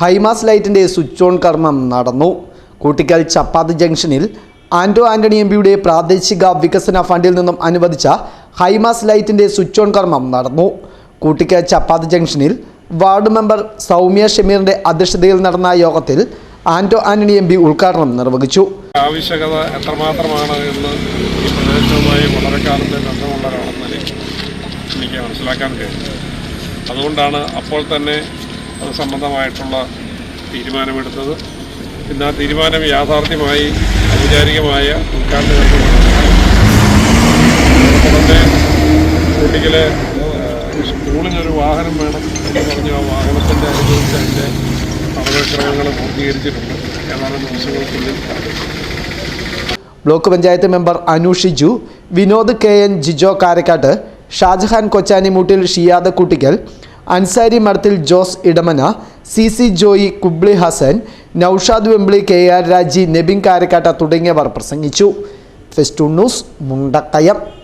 High mast ലൈറ്റിന്റെ switch on കർമ്മം നടന്നു. കൂട്ടിക്കൽ ചപ്പാത്ത് ജംഗ്ഷനിൽ ആന്റോ ആന്റണി എം പിയുടെ പ്രാദേശിക വികസന ഫണ്ടിൽ നിന്നും അനുവദിച്ച ഹൈമാസ് ലൈറ്റിന്റെ സ്വിച്ച് ഓൺ കർമ്മം നടന്നു. കൂട്ടിക്കൽ ചപ്പാത്ത് ജംഗ്ഷനിൽ വാർഡ് മെമ്പർ സൗമ്യ ഷമീറിന്റെ അധ്യക്ഷതയിൽ നടന്ന യോഗത്തിൽ ആന്റോ ആന്റണി എം പി ഉദ്ഘാടനം നിർവഹിച്ചു. ആവശ്യകത എത്രമാത്രമാണ് എന്ന് ഈ പ്രദേശവുമായി വളരെ കാലത്തെ ബന്ധമുള്ള ഒരാളെന്ന എനിക്ക് മനസ്സിലാക്കാൻ അതുകൊണ്ടാണ് അപ്പോൾ തന്നെ അത് സംബന്ധമായിട്ടുള്ള തീരുമാനമെടുത്തത്. ഇന്ന് ആ തീരുമാനം യാഥാർത്ഥ്യമായി ഔപചാരികമായ ഉദ്ഘാടന തന്നെ കുട്ടികളെ സ്കൂളിനൊരു വാഹനം വേണം എന്ന് പറഞ്ഞു ആ വാഹനത്തിന്റെ അനുഭവിച്ച് അതിന്റെ നടപടിക്രമങ്ങൾ പൂർത്തീകരിച്ചിട്ടുണ്ട്. ഏതാനും ദിവസങ്ങൾക്കുള്ളിൽ block panchayat member Anu Shiju Vinod K N Jijo Karakkattu Shajahan Kochanimoottil Shiyad Kuttikkal Ansari Madathil Jose Edamana C C Joy Kubli Hasan Noushad Vembili K R Raji Nebin Karakkattu തുടങ്ങിയവർ പ്രസംഗിച്ചു. Fest news Mundakayam.